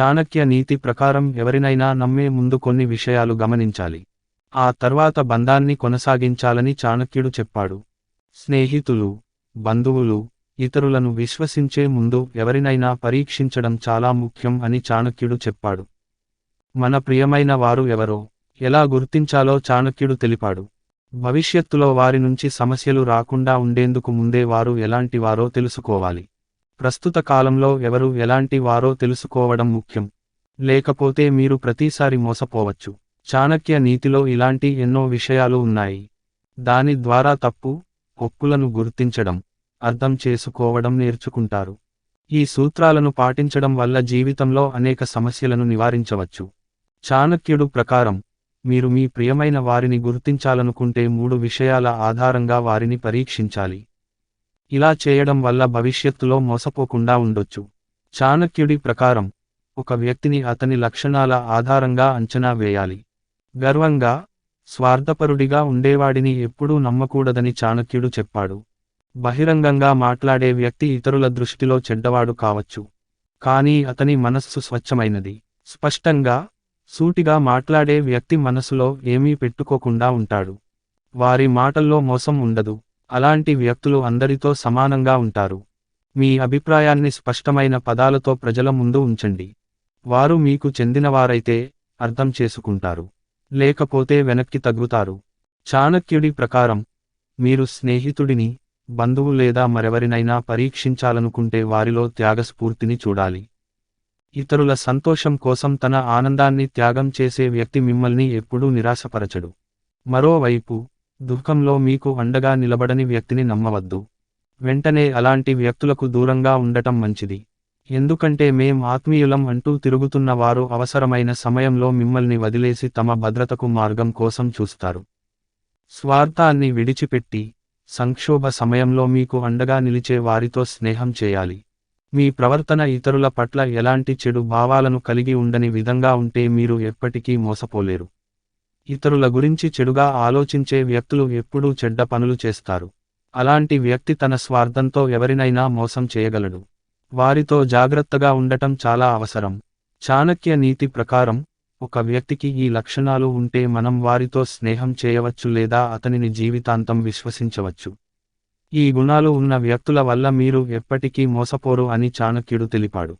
చాణక్య నీతి ప్రకారం ఎవరినైనా నమ్మే ముందు కొన్ని విషయాలు గమనించాలి. ఆ తర్వాత బంధాన్ని కొనసాగించాలని చాణక్యుడు చెప్పాడు. స్నేహితులు బంధువులు ఇతరులను విశ్వసించే ముందు ఎవరినైనా పరీక్షించడం చాలా ముఖ్యం అని చాణక్యుడు చెప్పాడు. మన ప్రియమైన వారు ఎవరో ఎలా గుర్తించాలో చాణక్యుడు తెలిపాడు. భవిష్యత్తులో వారి నుంచి సమస్యలు రాకుండా ఉండేందుకు ముందే వారు ఎలాంటి వారో తెలుసుకోవాలి. ప్రస్తుత కాలంలో ఎవరు ఎలాంటి వారో తెలుసుకోవడం ముఖ్యం. లేకపోతే మీరు ప్రతిసారి మోసపోవచ్చు. చాణక్య నీతిలో ఇలాంటి ఎన్నో విషయాలు ఉన్నాయి. దాని ద్వారా తప్పు ఒప్పులను గుర్తించడం అర్థం చేసుకోవడం నేర్చుకుంటారు. ఈ సూత్రాలను పాటించడం వల్ల జీవితంలో అనేక సమస్యలను నివారించవచ్చు. చాణక్యుడు ప్రకారం మీరు మీ ప్రియమైన వారిని గుర్తించాలనుకుంటే మూడు విషయాల ఆధారంగా వారిని పరీక్షించాలి. ఇలా చేయడం వల్ల భవిష్యత్తులో మోసపోకుండా ఉండొచ్చు. చాణక్యుడి ప్రకారం ఒక వ్యక్తిని అతని లక్షణాల ఆధారంగా అంచనా వేయాలి. గర్వంగా స్వార్థపరుడిగా ఉండేవాడిని ఎప్పుడూ నమ్మకూడదని చాణక్యుడు చెప్పాడు. బహిరంగంగా మాట్లాడే వ్యక్తి ఇతరుల దృష్టిలో చెడ్డవాడు కావచ్చు. కానీ అతని మనస్సు స్వచ్ఛమైనది. స్పష్టంగా సూటిగా మాట్లాడే వ్యక్తి మనసులో ఏమీ పెట్టుకోకుండా ఉంటాడు. వారి మాటల్లో మోసం ఉండదు. అలాంటి వ్యక్తులు అందరితో సమానంగా ఉంటారు. మీ అభిప్రాయాన్ని స్పష్టమైన పదాలతో ప్రజల ముందు ఉంచండి. వారు మీకు చెందినవారైతే అర్థం చేసుకుంటారు. లేకపోతే వెనక్కి తగ్గుతారు. చాణక్యుడి ప్రకారం మీరు స్నేహితుడిని బంధువు లేదా మరెవరినైనా పరీక్షించాలనుకుంటే వారిలో త్యాగస్ఫూర్తిని చూడాలి. ఇతరుల సంతోషం కోసం తన ఆనందాన్ని త్యాగం చేసే వ్యక్తి మిమ్మల్ని ఎప్పుడూ నిరాశపరచడు. మరోవైపు దుఃఖంలో మీకు అండగా నిలబడని వ్యక్తిని నమ్మవద్దు. వెంటనే అలాంటి వ్యక్తులకు దూరంగా ఉండటం మంచిది. ఎందుకంటే మేం ఆత్మీయులం అంటూ తిరుగుతున్న వారు అవసరమైన సమయంలో మిమ్మల్ని వదిలేసి తమ భద్రతకు మార్గం కోసం చూస్తారు. స్వార్థాన్ని విడిచిపెట్టి సంక్షోభ సమయంలో మీకు అండగా నిలిచే వారితో స్నేహం చేయాలి. మీ ప్రవర్తన ఇతరుల పట్ల ఎలాంటి చెడు భావాలను కలిగి ఉండని విధంగా ఉంటే మీరు ఎప్పటికీ మోసపోలేరు. ఇతరుల గురించి చెడుగా ఆలోచించే వ్యక్తులు ఎప్పుడూ చెడ్డ పనులు చేస్తారు. అలాంటి వ్యక్తి తన స్వార్థంతో ఎవరినైనా మోసం చేయగలడు. వారితో జాగ్రత్తగా ఉండటం చాలా అవసరం. చాణక్య నీతి ప్రకారం ఒక వ్యక్తికి ఈ లక్షణాలు ఉంటే మనం వారితో స్నేహం చేయవచ్చు లేదా అతనిని జీవితాంతం విశ్వసించవచ్చు. ఈ గుణాలు ఉన్న వ్యక్తుల వల్ల మీరు ఎప్పటికీ మోసపోరు అని చాణక్యుడు తెలిపాడు.